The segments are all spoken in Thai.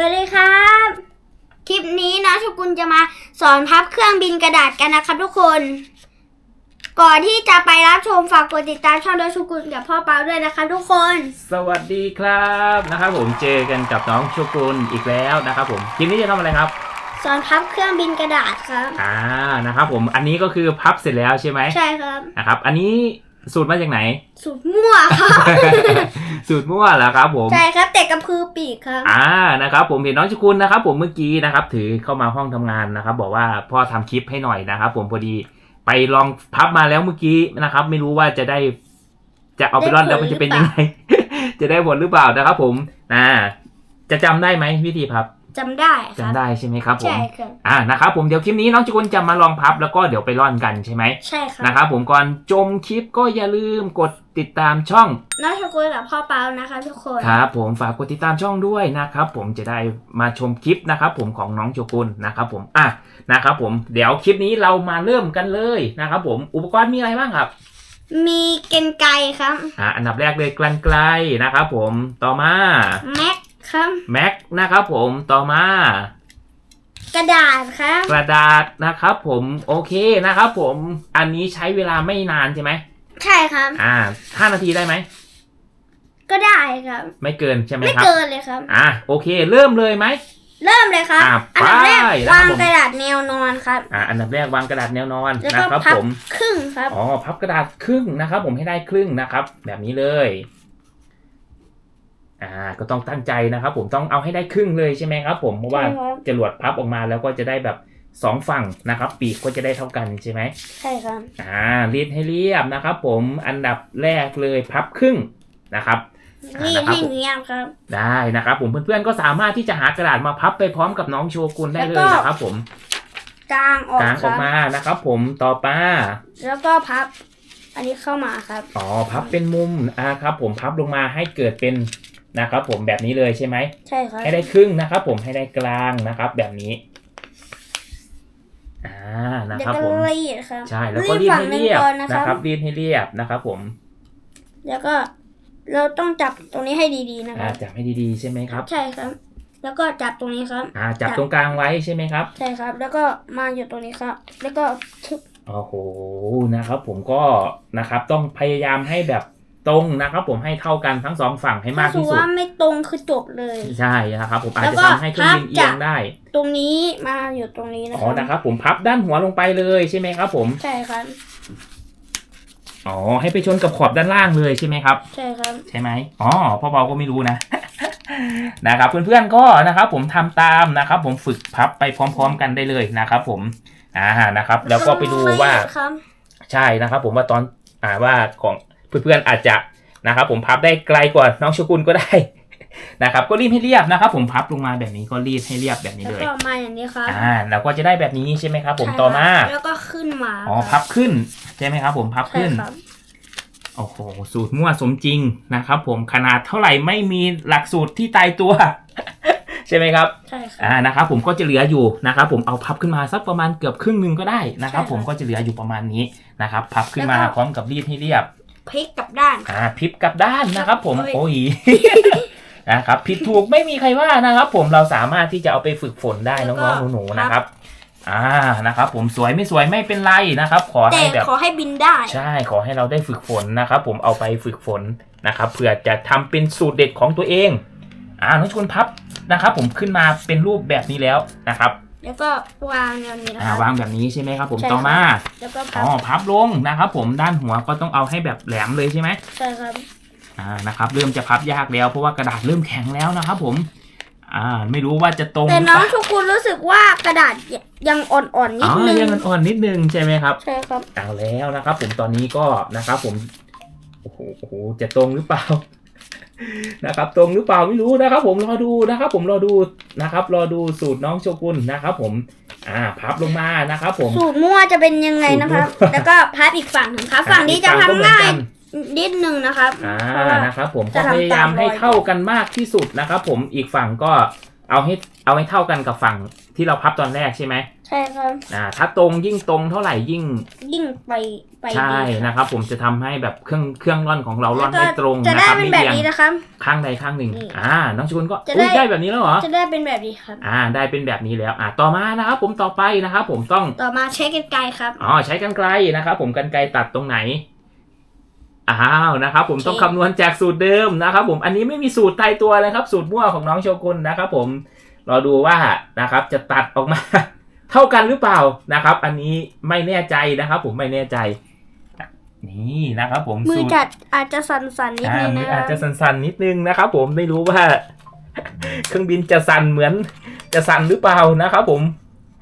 สวัสดีครับ คลิปนี้นะชกุลจะมาสอนพับเครื่องบินกระดาษกันนะครับทุกคน ก่อนที่จะไปรับชมฝากกดติดตามช่องโดยชกุลกับพ่อเปาด้วยนะครับทุกคน สวัสดีครับนะครับผมเจอกันกับน้องโชกุนอีกแล้วนะครับผมคลิปนี้จะทำอะไรครับสอนพับเครื่องบินกระดาษครับ อ่านะครับผมอันนี้ก็คือพับเสร็จแล้วใช่ไหมใช่ครับนะครับ อันนี้ สูตรมาจากไหน สูตรมั่วครับ สูตรมั่วเหรอครับผม ใช่ครับ แต่กระพือปีกครับ อ่านะครับ ผมเห็นน้องโชกุนนะครับ ผมเมื่อกี้นะครับ ถือเข้ามาห้องทำงานนะครับ บอกว่าพ่อทำคลิปให้หน่อยนะครับ ผมพอดีไปลองพับมาแล้วเมื่อกี้นะครับ ไม่รู้ว่าจะได้ จะเอาไปร่อนแล้วมันจะเป็นยังไง จะได้ผลหรือเปล่านะครับ ผมอ่าจะจำได้ไหมวิธีพับ จำได้คจำรับได้ใช่ไหมครับผมใช่ครับ อ่านะครับผมเดี๋ยวคลิปนี้น้องจุกุลจะมาลองพับแล้วก็เดี๋ยวไปร่อนกันใช่ไหมใช่ครับ นะครับผมก่อนจมคลิปก็อย่าลืมกดติดตามช่องน้องชกุลกับพ่อเปานะครับทุกคนครับผมฝากกดติดตามช่องด้วยนะครับผมจะได้มาชมคลิปนะครับผมของน้องโจกุลนะครับผมอะนะครับผมเดี๋ยวคลิปนี้เรามาเริ่มกันเลยนะครับผมอุปกรณ์มีอะไรบ้างครับมีเกรนไกรครับอ่าอันดับแรกเลยกลันไกลนะครับผมต่อมาแม็ก ครับแม็กนะครับผมต่อมา กระดาษครับกระดาษนะครับผมโอเคนะครับผมอันนี้ใช้เวลาไม่นานใช่ไหมใช่ครับ อ่าห้านาทีได้ไหมก็ได้ครับ ไม่เกินใช่ไหมไม่ครับ เกินเลยครับ อะโอเค เริ่มเลยไหม เริ่มเลยครับ อะอันดับแรกไปแล้วครับวางผม กระดาษแนวนอนครับ อะอันดับแรกวางกระดาษแนวนอนแล้วนะก็ครับพับผมครึ่งครับ อ๋อพับกระดาษครึ่งนะครับ ผมให้ได้ครึ่งนะครับ แบบนี้เลย อ่าก็ต้องตั้งใจนะครับ ผมต้องเอาให้ได้ครึ่งเลยใช่ไหมครับ ผมเพราะว่าใช่ครับ จรวดพับออกมาแล้วก็จะได้แบบสองฝั่งนะครับ ปีกก็จะได้เท่ากันใช่ไหมใช่ครับ อ่ารีดให้เรียบนะครับ ผมอันดับแรกเลยพับครึ่งนะครับ นี่นะครับ ให้เนียบครับ ได้นะครับ ผมเพื่อนๆก็สามารถที่จะหากระดาษมาพับไปพร้อมกับน้องโชกุนได้เลยนะครับ ผมกลางออกกางคออรักบมานะครับ ผมต่อมาแล้วก็พับ อันนี้เข้ามาครับ อ๋อพับเป็นมุมอ่าครับ ผมพับลงมาให้เกิดเป็น นะครับผมแบบนี้เลยใช่ไหมใช่ครับให้ได้ครึ่งนะครับ ผมให้ได้กลางนะครับ แบบนี้อ่านะเดี๋ยวครับก็ผมรีดครับใช่แล้วก็รีดฝั่งให้หนึ่งเรียบก่อนนะคนะรับครับรีดให้เรียบนะครับผม แล้วก็เราต้องจับตรงนี้ให้ดีๆนะคอ่ารับจับให้ดีๆใช่ไหมครับ ใช่ครับ แล้วก็จับตรงนี้ครับ อ่า จับตรงกลางไว้ใช่ไหมครับ ใช่ครับ แล้วก็มาอยู่ตรงนี้ครับ แล้วก็ชึบโอ้โหนะครับ ผมก็นะครับต้องพยายามให้แบบ ตรงนะครับ ผมให้เท่ากันทั้งสองฝั่งให้มากถ้าสมที่มติสุดว่าไม่ตรงคือจบเลยใช่นะครับผมอาจแล้วจะก็ทำให้เครื่องบินพับเอียงจากได้ ตรงนี้มาอยู่ตรงนี้นะอ๋อนะครับ ผมพับด้านหัวลงไปเลยใช่ไหมครับ ผมใช่ครับอ๋อให้ไปชนกับขอบด้านล่างเลยใช่ไหมครับ ใช่ครับ ใช่ไหมอ๋อพ่อเบาก็ไม่รู้นะนะครับเพื่อนๆก็นะครับ ผมทำตามนะครับ ผมฝึกพับไปพร้อม ๆ กันได้เลยนะครับ ผมอ่านะครับ แล้วก็ไปดูว่าครับใช่นะครับ ผมว่าตอนอ่าว่าของ เพื่อนๆอาจจะนะครับผมพับได้ไกลกว่าน้องชกุลก็ได้นะครับก็รีดให้เรียบนะครับผมพับลงมาแบบนี้ก็รีดให้เรียบแบบนี้แล้วเลยก็มาอย่างนี้ครับอ่าแล้วก็จะได้แบบนี้ใช่ไหมครับ ผมใช่ต่อมาครับแล้วก็ขึ้นมาอ๋อพับขึ้นใช่ไหมครับ ผมพับใช่ขึ้นครับโอ้โหสูตรมั่วสมจริงนะครับ ผมขนาดเท่าไหร่ไม่มีหลักสูตรที่ตายตัว ใช่ไหมครับใช่ครับอ่านะครับ ผมก็จะเหลืออยู่นะครับ ผมเอาพับขึ้นมาสักประมาณเกือบครึ่งหนึ่งก็ได้นะครับใช่ครับผมก็จะเหลืออยู่ประมาณนี้นะครับ พับขึ้นมาแล้วก็พร้อมกับรีดให้เรียบ พลิกกลับด้าน อ่าพลิบกลับด้านนะครับผมโอ้ยโอ้ยนะครับผิดถูกไม่มีใครว่านะครับ ผมเราสามารถที่จะเอาไปฝึกฝนได้น้องๆหนูๆนะครับอ่านะครับ ผมสวยไม่สวยไม่เป็นไรนะครับ ขอแต่ให้แบบขอให้บินได้ ใช่ขอให้เราได้ฝึกฝนนะครับ ผมเอาไปฝึกฝนนะครับเพื่อจะทำเป็นสูตรเด็ดของตัวเองอ่าน้องชวนพับนะครับ ผมขึ้นมาเป็นรูปแบบนี้แล้วนะครับ แล้วก็วางอย่างนี้นะอ่าครับวางแบบนี้ใช่ไหมครับผมใช่ต่อมาแล้วก็พัอ๋อบพับลงนะครับผมด้านหัวก็ต้องเอาให้แบบแหลมเลยใช่ไหมใช่ครับอ่านะครับเริ่มจะพับยากแล้วเพราะว่ากระดาษเริ่มแข็งแล้วนะครับผมอ่าไม่รู้ว่าจะตรงแต่หรือน้องเปล่าทุกคนรู้สึกว่ากระดาษยังอ่อนๆนิอ๋ดอนึงยังอ่อนๆนิดนึงใช่ไหมครับ ใช่ครับ เอาแล้วนะครับผมตอนนี้ก็นะครับผม โอ้โหโอ้โหจะตรงหรือเปล่า นะครับตรงหรือเปล่าไม่รู้นะครับ ผมรอดูนะครับ ผมรอดูนะครับ รอดูสูตรน้องโชกุนนะครับ ผมอ่าพับลงมานะครับ ผม สูตรมั่วจะเป็นยังไงนะครับสูตรมั่วแล้วก็พับอีกฝั่งหนึ่งครับอ่าฝั่งนี้จะอีกฝั่งก็เหมือนทำง่ายกันนิดนึงนะครับอ่าเพราะว่านะครับผมจะก็ทำพยายามตามรอยให้เท่ากันมากที่สุดนะครับ ผมอีกฝั่งก็เอาให้เอาให้เท่ากันกับฝั่ง ที่เราพับตอนแรกใช่ไหมใช่ครับอ่าถ้าตรงยิ่งตรงเท่าไหร่ยิ่ง ยิ่งไปไปใช่ดีนะครับ ผมจะทำให้แบบเครื่องเครื่องร่อนของเราร่อนแล้วก็ได้ตรงจะนะได้ครับเป็นไม่แบบเอียงนี้นะครับ ข้างใดข้างหนึ่งนี่อ่าน้องชกุนก็จะอุ้ยได้ได้แบบนี้แล้วเหรอจะได้เป็นแบบนี้ครับ อ่า ได้เป็นแบบนี้แล้วอ่าต่อมานะครับผมต่อไปนะครับผมต้อง ต่อมาใช้กันไกรครับ อ๋อใช้กันไกลนะครับผมกันไกลตัดตรงไหนอ้าวนะครับผมโอเค ต้องคำนวณจากสูตรเดิมนะครับผมอันนี้ไม่มีสูตรตายตัวเลยครับ สูตรมั่วของน้องโชกุนนะครับผม รอดูว่านะครับจะตัดออกมา เท่ากันหรือเปล่านะครับ อันนี้ไม่แน่ใจนะครับ ผมไม่แน่ใจ นี่นะครับ ผมมือสูตรจัดอาจจะสั่นๆนิดอ่านึงมืนะอคอารัจบจะสั่นๆนิดนึงนะครับ ผมไม่รู้ว่า เครื่องบินจะสั่นเหมือน จะสั่นหรือเปล่านะครับ ผม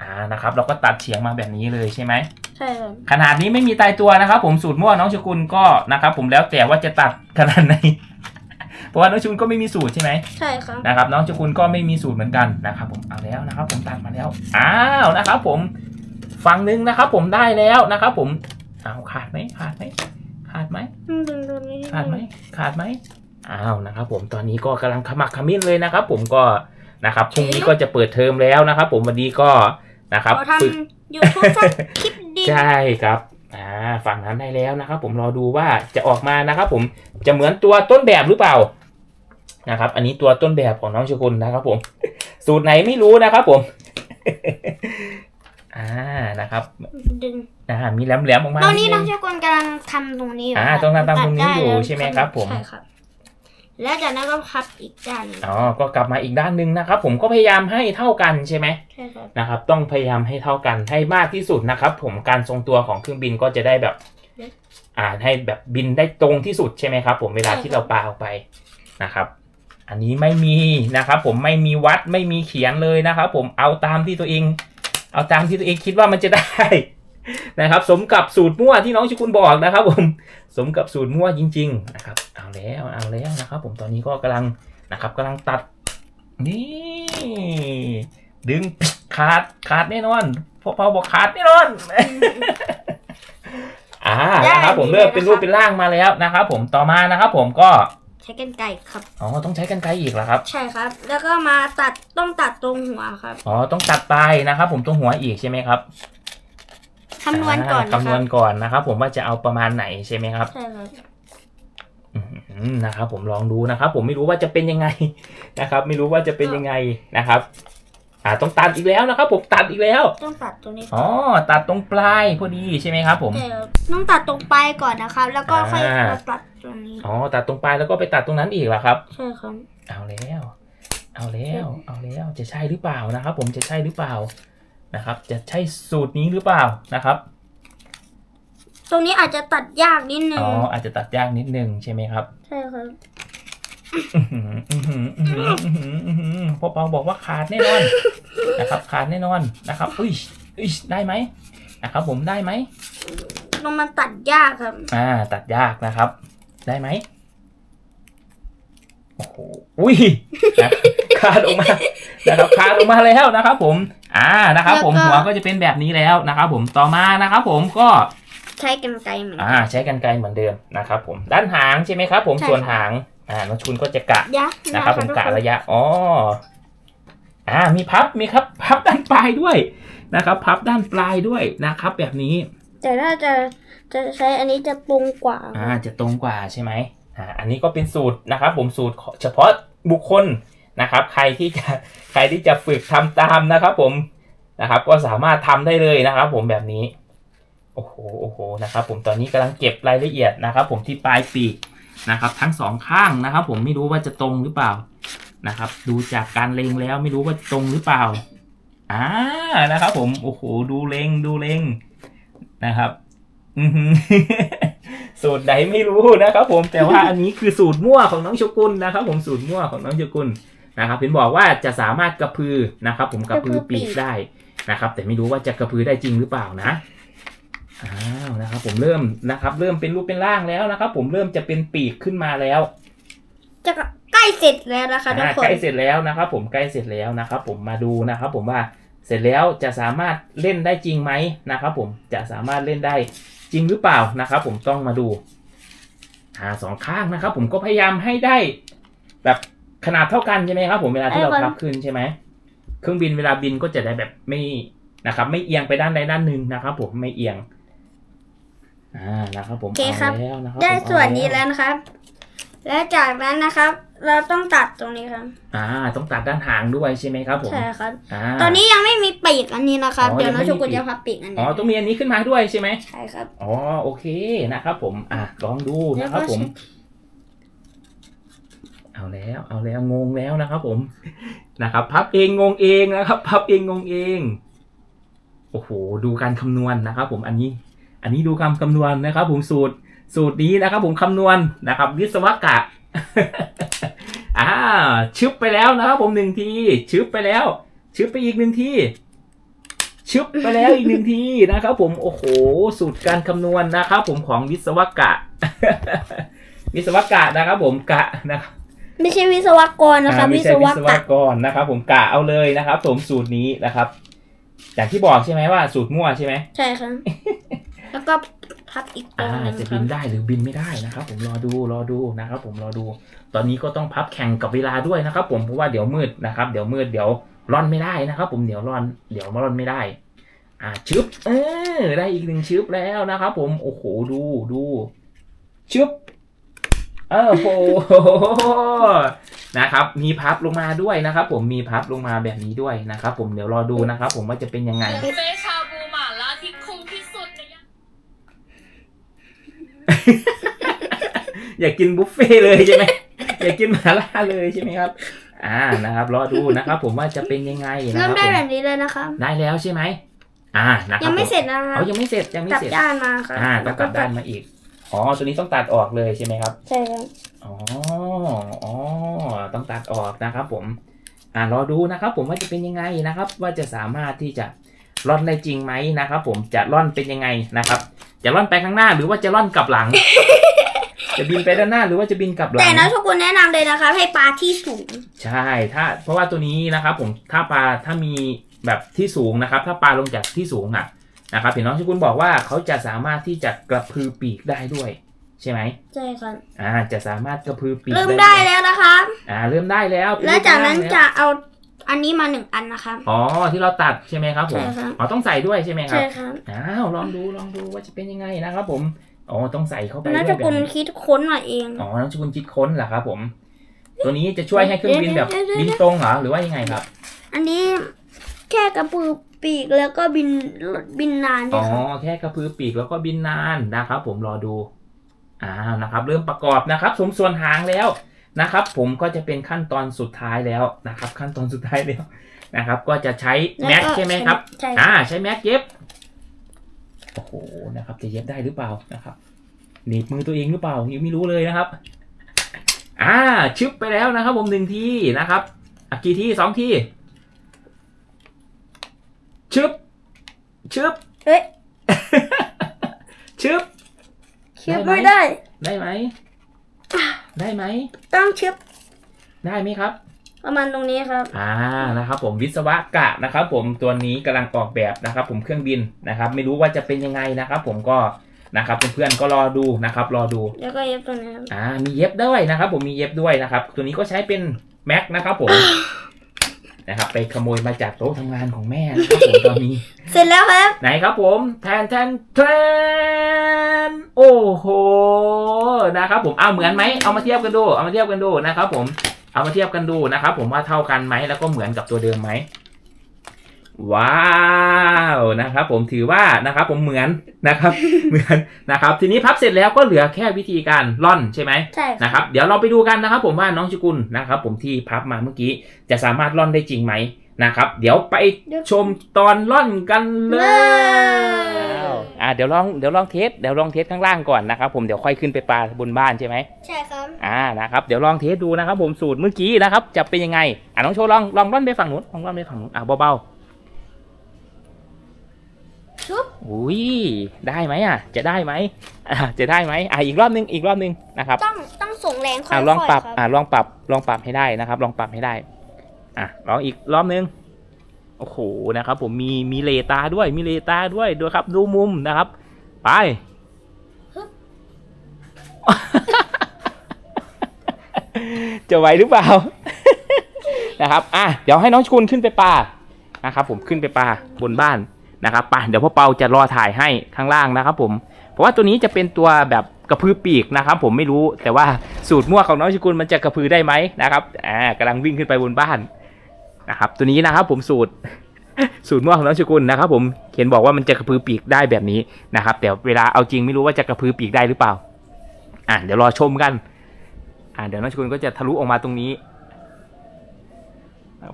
อ่านะครับ เราก็ตัดเฉียงมาแบบนี้เลยใช่ไหมใช่ครับขนาดนี้ไม่มีตายตัวนะครับ ผมสูตรมั่วน้องชกุลก็นะครับ ผมแล้วแต่ว่าจะตัดขนาดไหนเพ ราะว่าน้องชกุลก็ไม่มีสูตรใช่ไหมใช่ครับนะครับน้องชกุลก็ไม่มีสูตรเหมือนกันนะครับผมเอาแล้วนะครับ ผมตัดมาแล้วอ้าวนะครับผมฝั่งหนึ่งนะครับ ผมได้แล้วนะครับ ผมเอาขาดไหมขาดไหมขาดไหมดึงๆนิดนึงขาดไหมขาดไหมอ้าวนะครับ ผมตอนนี้ก็กำลังขมักเขม้นเลยนะครับ ผมก็นะครับพรุ่งนี้ก็จะเปิดเทอมแล้วนะครับ ผมวันนี้ก็นะครับขอทฝึกำยูทูบสักคลิปดีใช่ครับอ่าฝั่งนั้นได้แล้วนะครับ ผมรอดูว่าจะออกมานะครับ ผมจะเหมือนตัวต้นแบบหรือเปล่า นะครับ อันนี้ตัวต้นแบบของน้องชกุลนะครับผม สูตรไหนไม่รู้นะครับผม อ่านะครับดึงอ่ามีแหลมๆออกมาตอนนี้ดน้องงเจ้ากุลกำลังทำตรงนี้อยู่อ่าครับต้องทำตรงนี้อยู่ตัดด้ใช่ไหมครับผมใช่ครับแล้วจากนั้นก็พับอีกด้านหนึ่งอ๋อ ก็กลับมาอีกด้านหนึ่งนะครับ ผมก็พยายามให้เท่ากันใช่ไหมใช่ครับนะครับ ต้องพยายามให้เท่ากันให้มากที่สุดนะครับ ผมการทรงตัวของเครื่องบินก็จะได้แบบ อ่าให้แบบบินได้ตรงที่สุดใช่ไหมครับ ผมเวลาที่เราปาออกไปนะครับ อันนี้ไม่มีนะครับผมไม่มีวัดไม่มีเขียนเลยนะครับผมเอาตามที่ตัวเอง เอาตามที่ตัวเองคิดว่ามันจะได้นะครับ สมกับสูตรมั่วที่น้องชิคุณบอกนะครับ ผมสมกับสูตรมั่วจริง ๆ นะครับ เอาแล้วเอาแล้วนะครับ ผมตอนนี้ก็กำลังนะครับกำลังตัด นี่ดึงขาดขาดแน่นอนพอเปาบอกขาดแน่นอนอ่านะครับผมเริ่มเป็นรูปเป็นร่างมาแล้วนะครับ ผมต่อมานะครับ ผมก็ ช้กันไกรครับ อ๋อ ต้องใช้กันไกรอีกเหรอครับ ใช่ครับ แล้วก็มาตัดต้องตัดตรงหัวครับอ๋อ ต้องตัดปลายนะครับ ผมตรงหัวอีกใช่ไหมครับคำนวณก่อนนะคำนควรับณก่อนนะครับ ผมว่าจะเอาประมาณไหนใช่ไหมครับ ใช่ครับ อืมนะครับผมลองดูนะครับ ผมไม่รู้ว่าจะเป็นยังไง นะครับ ไม่รู้ว่าจะเป็นยังไงนะครับ อ่าต้องตัดอีกแล้วนะครับผมตัดอีกแล้วต้องตัดตรงนี้อ๋อตัดตรงปลายพอดีใช่ไหมครับ ผมใช่ครับต้องตัดตรงปลายก่อนนะครับ แล้วก็ค่อยอ่ามมาตัดตรงนี้อ๋อตัดตรงปลายแล้วก็ไปตัดตรงนั้นอีกเหรอครับ ใช่ครับเอาแล้ว เอาแล้ว เอาแล้วจะใช่หรือเปล่านะครับ ผมจะใช่หรือเปล่านะครับ จะใช่สูตรนี้หรือเปล่านะครับ ตรงนี้อาจจะตัดยากนิดนึงอ๋ออาจจะตัดยากนิดนึงใช่ไหมครับ ใช่ครับ พ่อเปาบอกว่าขาดแน่นอนนะครับ ขาดแน่นอนนะครับอุ้ยอุ้ยได้ไหมนะครับ ผมได้ไหมตรงมันตัดยากครับ อ่า ตัดยากนะครับ ได้ไหมโอ้โหอุ้ยนะขาดออกมานะครับขาดออกมาแล้วนะครับ ผม อ่านะครับ ผมแล้วก็หัวก็จะเป็นแบบนี้แล้วนะครับ ผมต่อมานะครับ ผมก็ใช้กันไกรเหมือนอ่า ใช้กันไกรเหมือนเดิมนะครับ ผมด้านหางใช่ไหมครับ ผมใช่ส่วนค่ะหาง อ่าน้องชุนก็จะกะยักษ์นะครับผมทุกะคนระยะอ๋ออ่ามีพับมีครับ พับด้านปลายด้วยนะครับ พับด้านปลายด้วยนะครับ แบบนี้ แต่ถ้าจะจะใช้อันนี้จะตรงกว่าอ่าจะตรงกว่าใช่ไหมอ่าอันนี้ก็เป็นสูตรนะครับ ผมสูตรเฉพาะบุคคลนะครับ ใครที่จะใครที่จะฝึกทำตามนะครับ ผมนะครับ ก็สามารถทำได้เลยนะครับ ผมแบบนี้โอ้โหโอ้โหนะครับ ผมตอนนี้กำลังเก็บรายละเอียดนะครับ ผมที่ปลายปีก นะครับ ทั้งสองข้างนะครับ ผมไม่รู้ว่าจะตรงหรือเปล่านะครับ ดูจากการเลงแล้วไม่รู้ว่าตรงหรือเปล่าอ่านะครับ ผมโอ้โหดูเลงดูเลงนะครับอือหือสูตรไหนไม่รู้นะครับ ผมแต่ว่าอันนี้คือสูตรมั่วของน้องชกุนนะครับ ผมสูตรมั่วของน้องชกุนนะครับเห็นบอกว่าจะสามารถกระพือนะครับ ผมกระพือปีกได้นะครับ แต่ไม่รู้ว่าจะกระพือได้จริงหรือเปล่านะ อ้าวนะครับ ผมเริ่มนะครับ เริ่มเป็นรูปเป็นร่างแล้วนะครับ ผมเริ่มจะเป็นปีกขึ้นมาแล้วจะใกล้เสร็จแล้วนะคะทุกอ่าคนใกล้เสร็จแล้วนะครับ ผมใกล้เสร็จแล้วนะครับ ผมมาดูนะครับ ผมว่าเสร็จแล้วจะสามารถเล่นได้จริงไหมนะครับ ผมจะสามารถเล่นได้จริงหรือเปล่านะครับ ผมต้องมาดูอ่าสองข้างนะครับ ผมก็พยายามให้ได้ แบบขนาดเท่ากันใช่ไหมครับ ผมเวลาที่เราพับขึ้นใช่ไหมเครื่องบินเวลาบินก็จะได้แบบไม่นะครับ ไม่เอียงไปด้านใดด้านหนึ่งนะครับ ผมไม่เอียง อ่านะครับผมโอเคครับาแล้วนะครับได้ผมเอาส่วนนี้แล้วนะครับ และจากนั้นนะครับ เราต้องตัดตรงนี้ครับอ่า ต้องตัดด้านหางด้วยใช่ไหมครับผมใช่ครับอ่าตอนนี้ยังไม่มีปีกอันนี้นะครับ อ๋อเดี๋ยวยังน้ไม่องมี โชกุนปีกจะพับปีกอันอ๋อนี้ต้องมีอันนี้ขึ้นมาด้วยใช่ไหมใช่ครับ อ๋อโอเคนะครับ ผมอะลองดูนะครับ ผม เอาแล้ว เอาแล้วงงแล้วนะครับ ผมนะครับ พับเองงงเองนะครับ พับเองงงเองโอ้โหดูการคำนวณนะครับ ผมอันนี้ อันนี้ดูคำคำนวณนะครับ ผมสูตรสูตรนี้นะครับ ผมคำนวณนะครับ วิศวกะอ่าชึบไปแล้วนะครับผมหนึ่งทีชึบไปแล้ว ชึบไปอีกหนึ่งทีชึบไปแล้วอีกหนึ่งทีนะครับ ผมโอ้โห สูตรการคำนวณนะครับ ผมของวิศวกะ วิศวกะนะครับ ผมกะนะครับไม่ใช่วิศวกรนะครับอ่าไม่วิศใช่ววิศวกะกรนะครับ ผมกะเอาเลยนะครับ ผมสูตรนี้นะครับอย่างที่บอกใช่ไหมว่าสูตรมั่วใช่ไหมใช่ครับ แล้วก็พับอีกตรอ่างหนึงจะคบิรับนได้หรือบินไม่ได้นะครับ ผมรอดูรอดูนะครับ ผมรอดู ตอนนี้ก็ต้องพับแข่งกับเวลาด้วยนะครับ ผมเพราะว่าเดี๋ยวมืดนะครับ เดี๋ยวมืดเดี๋ยวร่อนไม่ได้นะครับ ผมเดี๋ยวร่อนเดี๋ยวร่อนไม่ได้ อ่าชึบเออได้อีกหนึ่งชึบแล้วนะครับ ผมโอ้โหดูดูชึบเออโหนะครับ มีพับลงมาด้วยนะครับ ผมมีพับลงมาแบบนี้ด้วยนะครับ ผมเดี๋ยวรอดูนะครับ ผมว่าจะเป็นยังไงบุฟเฟ่ช อยากกินบุฟเฟ่ต์เลยใช่ไหมอยากกินหมาล่าเลยใช่ไหมครับ อ่านะครับรอดูนะครับ ผมว่าจะเป็นยังไงนะเริ่คมรับได้ผมแบบนี้เลยนะครับได้แล้วใช่ไหมอ่านะครับยังไม่ผเสร็จนะครับเอายังไม่เสร็จยังไม่กลับเสร็จ ด้านมาครับอ่าต้องกลับด้านมาอีก อ๋อ ตัวนี้ต้องตัดออกเลยใช่ไหมครับ ใช่ครับอ๋อ อ๋อ ต้องตัดออกนะครับผม อ่ารอดูนะครับ ผมว่าจะเป็นยังไงนะครับ ว่าจะสามารถที่จะร่อนได้จริงไหมนะครับ ผมจะร่อนเป็นยังไงนะครับ จะร่อนไปข้างหน้าหรือว่าจะร่อนกลับหลัง จะบินไปด้านหน้าหรือว่าจะบินกลับหลัง แต่น้องโชกุนแนะนำเลยนะครับให้ปลาที่สูง ใช่ ถ้า เพราะว่าตัวนี้นะครับผม ถ้าปลา ถ้ามีแบบที่สูงนะครับ ถ้าปลาลงจากที่สูงอะนะครับเห็นน้องชกุลบอกว่าเขาจะสามารถที่จะกระพือปีกได้ด้วย ใช่ไหมใช่ครับอ่า จะสามารถกระพือปีกเริ่มวยได้แล้วนะครับอ่า เริ่มได้แล้วเป็นแล้วจากนั้นรูปร่งจะเอา อันนี้มาหนึ่งอันนะครับอ๋อที่เราตัดใช่ไหมครับผมใช่ครับอ๋อต้องใส่ด้วยใช่ไหมครัใช่บครับอ้าวลองดูลองดูว่าจะเป็นยังไงนะครับผมอ๋อต้องใส่เข้าไปน้องด้โชวยแบกุบนนี้คิดค้นมาเองอ๋อน้องชกุลคิดค้นเหรอครับผม ตัวนี้จะช่วยให้เครื่องบินแบบเดี๋ยวเดี๋ยวบินตรงเหรอหรือว่ายังไงครับ อันนี้แค่กระปือปีกแล้วก็บินบินนานด้อ๋วอยครับแค่กระพือปีกแล้วก็บินนานนะครับ ผมรอดูอ่านะครับ เริ่มประกอบนะครับสมส่วนหางแล้ว นะครับ ผมก็จะเป็นขั้นตอนสุดท้ายแล้วนะครับ ขั้นตอนสุดท้ายแล้วนะครับ ก็จะใช้แม็กล้วก็ใช่ไหมครับใช่อ่าใช้แม็กเย็บโอ้โหนะครับ จะเย็บได้หรือเปล่านะครับหนีบมือตัวเองหรือเปล่ายังไม่รู้เลยนะครับ อ่าชึบไปแล้วนะครับ ผมหนึ่งทีนะครับอะกี่ทีสองทีชึบชึบเฮ้ย ชึบเชือบได้ไหมไม่ได้ ได้ไหม ได้ไหม ต้องเชือบได้ไหมครับ ประมาณตรงนี้ครับ อ่านะครับผมวิศวกะนะครับ ผมตัวนี้กำลังออกแบบนะครับ ผมเครื่องบินนะครับ ไม่รู้ว่าจะเป็นยังไงนะครับ ผมก็นะครับเพื่อนๆก็รอดูนะครับ รอดูแล้วก็เย็บตรงนี้ครับอ่ามีเย็บด้วยนะครับ ผมมีเย็บด้วยนะครับ ตัวนี้ก็ใช้เป็นแม็กนะครับผม นะครับ ไปขโมยมาจากโต๊ะทำงานของแม่นะครับผมตอนนี้ เสร็จแล้วครับ ไหนครับผมแทนแทนแทนโอ้โหนะครับผมเอาเหมือนไหมเอามาเทียบกันดูเอามาเทียบกันดูนะครับผมเอามาเทียบกันดูนะครับผมว่าเท่ากันไหมแล้วก็เหมือนกับตัวเดิมไหม ว้าวนะครับ ผมถือว่านะครับ ผมเหมือนนะครับ เหมือนนะครับ ทีนี้พับเสร็จแล้วก็เหลือแค่วิธีการล่อนใช่ไหมใช่ครับนะครับ เดี๋ยวเราไปดูกันนะครับ ผมว่าน้องชุกุลนะครับ ผมที่พับมาเมื่อกี้จะสามารถล่อนได้จริงไหมนะครับ เดี๋ยวไปชมตอนล่อนกันเลยอ่าเดี๋ยวลองเดี๋ยวลองเทสเดี๋ยวลองเทสข้างล่างก่อนนะครับ ผมเดี๋ยวค่อยขึ้นไปปลาบนบ้านใช่ไหมใช่ครับอ่านะครับเดี๋ยวลองเทสดูนะครับ ผมสูตรเมื่อกี้นะครับ จะเป็นยังไงอ่าน้องโชว์ลองลองล่อนไปฝั่งนู้นลองล่อนไปฝั่งนู้นอ่าเบา ชุบๆอุ้ยได้ไหมอะ จะได้ไหมอ่าจะได้ไหมอ่าอีกรอบนึงอีกรอบนึงนะครับต้องต้องส่งแรงค่อยอ่าๆลองปรับคอ่าลองปรับลองปรับให้ได้นะครับ ลองปรับให้ได้ อะลองอีกรอบนึงโอ้โหนะครับ ผมมีมีเลตาด้วยมีเลตาด้วยดูครับ ดูมุมนะครับ ไปจะไหวหรือเปล่านะครับ อะ เดี๋ยวให้น้องชกุลขึ้นไปปลานะครับ ผมขึ้นไปปลาบนบ้าน นะครับไปเดี๋ยวพ่อเปาจะรอถ่ายให้ข้างล่างนะครับ ผมเพราะว่าตัวนี้จะเป็นตัวแบบกระพือปีกนะครับผมไม่รู้แต่ว่าสูตรมั่วของน้องชิกุลมันจะกระพือได้ไหมนะครับอ่ากำลังวิ่งขึ้นไปบนบ้านนะครับ ตัวนี้นะครับ ผมสูตรสูตรมั่วของน้องชิกุลนะครับ ผมเห็นบอกว่ามันจะกระพือปีกได้แบบนี้นะครับ แต่เวลาเอาจริงไม่รู้ว่าจะกระพือปีกได้หรือเปล่า อะเดี๋ยวรอชมกัน อะเดี๋ยวน้องชิกุลก็จะทะลุออกมาตรงนี้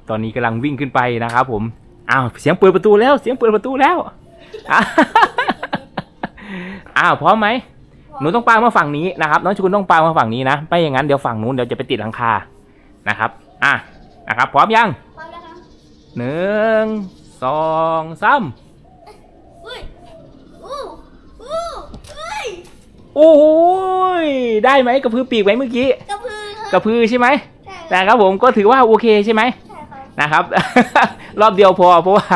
ตอนนี้กำลังวิ่งขึ้นไปนะครับ ผม อ้าวเสียงเปิดประตูแล้ว เสียงเปิดประตูแล้วอะอ้าวพร้อมไหมหนูต้องปามาฝั่งนี้นะครับ น้องชกุลต้องปามาฝั่งนี้นะไม่อย่างนั้นเดี๋ยวฝั่งนู้นเดี๋ยวจะไปติดหลังคานะครับ อะนะครับ พร้อมยังพร้อมแล้วครับหนึ่งสองสามอุ้ยอู้อู้เอ้ยโอ้ยได้ไหมกระพือปีกไหมเมื่อกี้กระพือคกรับระพือใช่ไหมใช่นะครับผมก็ถือว่าโอเคใช่ไหมใช่ครับ นะครับ รอบเดียวพอเพราะว่า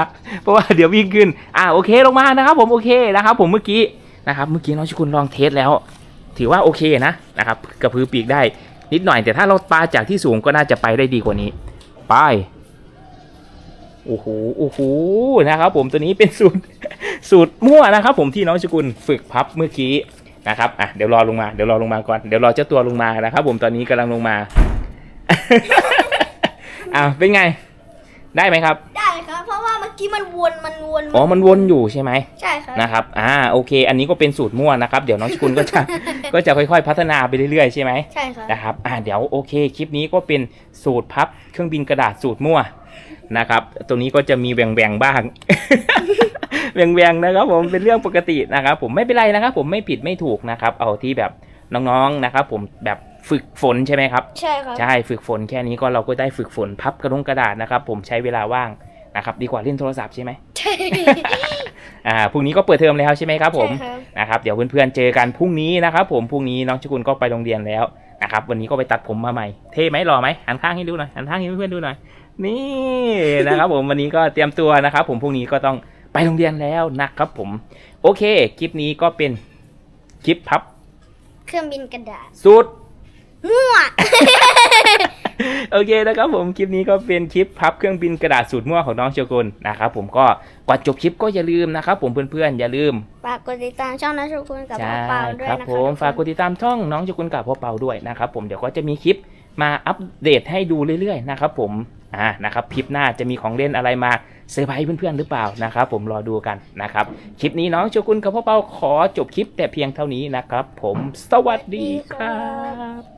เพราะว่าเดี๋ยววิ่งขึ้น อ่าโอเคลงมานะครับ ผมโอเคนะครับ ผมเมื่อกี้นะครับเมื่อกี้น้องชกุลลองเทสแล้ว ถือว่าโอเคนะนะครับกระพือปีกได้นิดหน่อย แต่ถ้าเราปาจากที่สูงก็น่าจะไปได้ดีกว่านี้ไปโอ้โหโอ้โหนะครับ ผมตัวนี้เป็นสูตรสูตรมั่วนะครับ ผมที่น้องชกุลฝึกพับเมื่อกี้นะครับอะเดี๋ยวรอลงมาเดี๋ยวรอลงมาก่อนเดี๋ยวรอเจ้าตัวลงมานะครับ ผมตอนนี้กำลังลงมาอ่าเป็นไง ได้ไหมครับ ได้ครับ เพราะว่าเมื่อกี้มันวนมันวนอ๋อ มันวนอยู่ใช่ไหมใช่ครับนะครับ อ่า โอเค อันนี้ก็เป็นสูตรมั่วนะครับ เดี๋ยวน้องชกุลก็จะ ก็จะค่อยๆ พัฒนาไปเรื่อยๆ ใช่ไหมใช่ครับนะครับ อ่า เดี๋ยวโอเค คลิปนี้ก็เป็นสูตรพับเครื่องบินกระดาษสูตรมั่วนะครับ ตรงนี้ก็จะมีแหว่งๆ บ้าง แหว่งๆ นะครับ ผม เป็นเรื่องปกตินะครับ ผมไม่เป็นไรนะครับ ผมไม่ผิดไม่ถูกนะครับ เอาที่แบบน้องๆ นะครับ ผมแบบ ฝึกฝนใช่ไหมครับ ใช่ครับ ใช่ฝึกฝนแค่นี้ก็เราก็ได้ฝึกฝนพับกระดงกระดาษนะครับ ผมใช้เวลาว่างนะครับ ดีกว่าเล่นโทรศัพท์ใช่ไหมใช่ อ่าพรุ่งนี้ก็เปิดเทอมแล้วใช่ไหมครับ ผมใช่ครับ นะครับเดี๋ยวเพื่อนๆเจอกันพรุ่งนี้นะครับ ผมพรุ่งนี้น้องชกุลก็ไปโรงเรียนแล้วนะครับ วันนี้ก็ไปตัดผมมาใหม่เท่ไหมหล่อไหมหันข้างให้ดูหน่อยหันข้างให้เพื่อนๆดูหน่อย นี่นะครับผมวันนี้ก็เตรียมตัวนะครับ ผมพรุ่งนี้ก็ต้องไปโรงเรียนแล้วนะครับ ผม โอเคคลิปนี้ก็เป็นคลิปพับเครื่องบินกระดาษสูตร มั่ว โอเคนะครับผมคลิปนี้ก็เป็นคลิปพับเครื่องบินกระดาษสูตรมั่วของน้องเชียวกุลนะครับผมก็ก่อนจบคลิปก็อย่าลืมนะครับผมเพื่อนๆอย่าลืมฝากกดติดตามช่องนัชคุณกับพ่อใช่เปาด้วยครับนะผคะมฝากกดติดตามช่องน้องเชียวกุลกับพ่อเปาด้วยนะครับผมเดี๋ยวก็จะมีคลิปมาอัปเดตให้ดูเรื่อยๆนะครับผมอ่านะครับคลิปหน้าจะมีของเล่นอะไรมาเซอร์ไพรส์เพื่อนๆหรือเปล่านะครับผมรอดูกันนะครับคลิปนี้น้องเชียวกุลกับพ่อเปาขอจบคลิปแต่เพียงเท่านี้นะครับผมสวัสดีครับ